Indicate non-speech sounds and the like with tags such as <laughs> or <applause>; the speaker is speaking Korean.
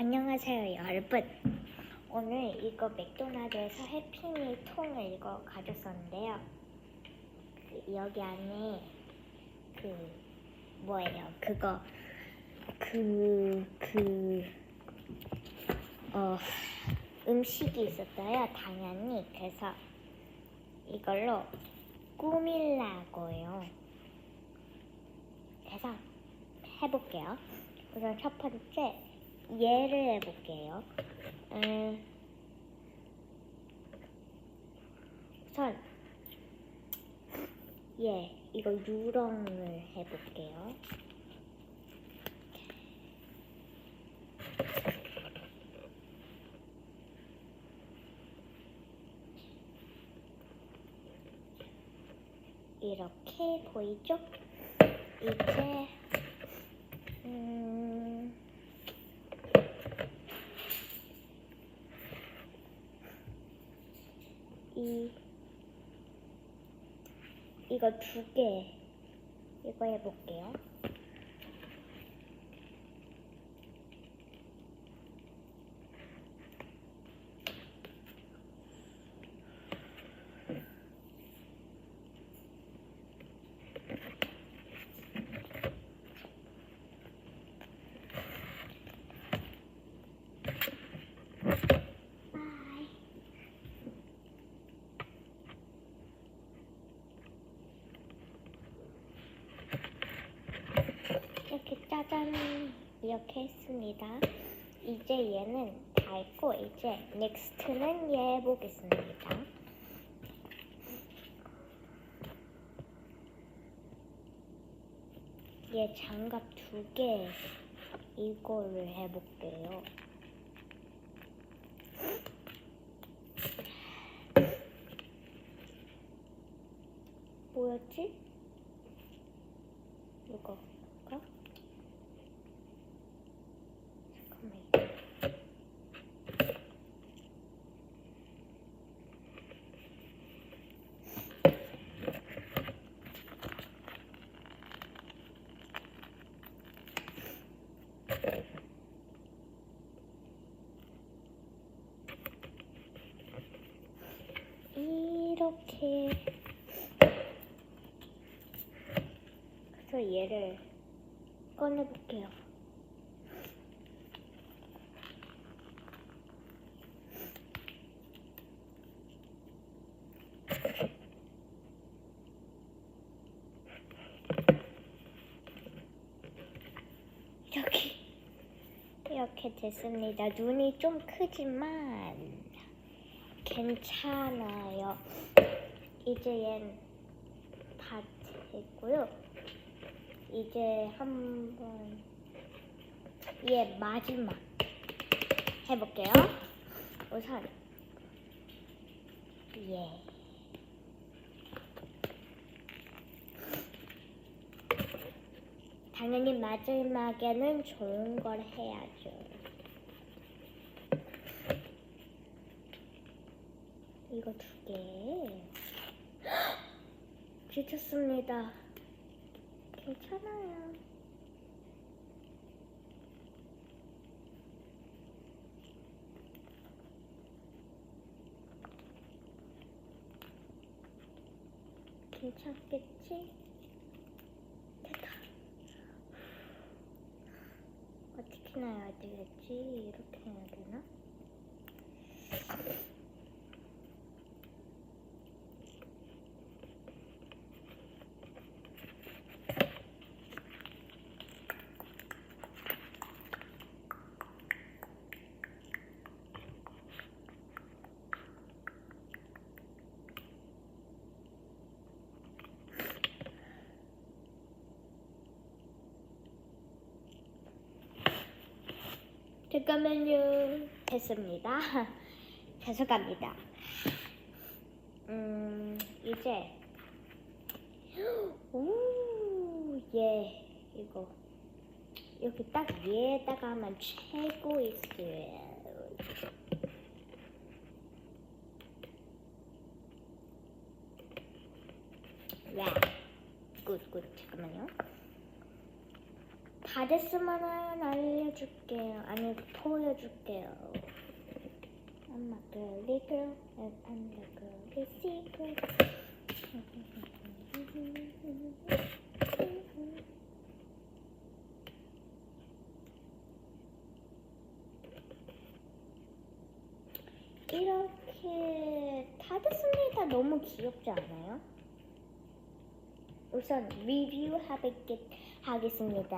안녕하세요 여러분. 오늘 이거 맥도날드에서 해피밀 통을 이거 가졌었는데요. 그 여기 안에 그 뭐예요? 그거. 그 그 어 음식이 있었어요 당연히. 그래서 이걸로 꾸밀라고요. 그래서 해볼게요. 우선 첫 번째 얘를 해볼게요. 음, 우선 얘 이거 유령을 해볼게요. 이렇게 보이죠? 이제 음. 이 이거 두 개 이거 해볼게요. 바이. 이렇게 짜잔 이렇게 했습니다. 이제 얘는 다 했고 이제 넥스트는 얘 해보겠습니다. 얘 장갑 두 개 이거를 해볼게요. 뭐였지? 이거 볼까? 잠깐만. 이렇게 그래서 얘를 꺼내볼게요. 이렇게 이렇게 됐습니다. 눈이 좀 크지만 괜찮아요. 이제 얜다 됐고요. 이제 한번 얘 마지막 해볼게요. 우선 얘 당연히 마지막에는 좋은 걸 해야죠. 이거 두 개. <gasps> 괜찮습니다. 괜찮아요. 괜찮겠지? 됐다. 어떻게 나야 되겠지? 이렇게 해야 되나? 잠깐만요. 됐습니다. <laughs> 죄송합니다. 음, 이제 <gasps> 오, 예, 이거 여기 딱 위에다가 하면 최고 있어요. 와, 굿, 굿. 잠깐만요. 다 됐으면 알려줄게요. 아니 보여줄게요. I'm a girly girl and I'm the girly secret. 이렇게 다 됐습니다. 너무 귀엽지 않아요? 우선 리뷰 하겠, 하겠습니다.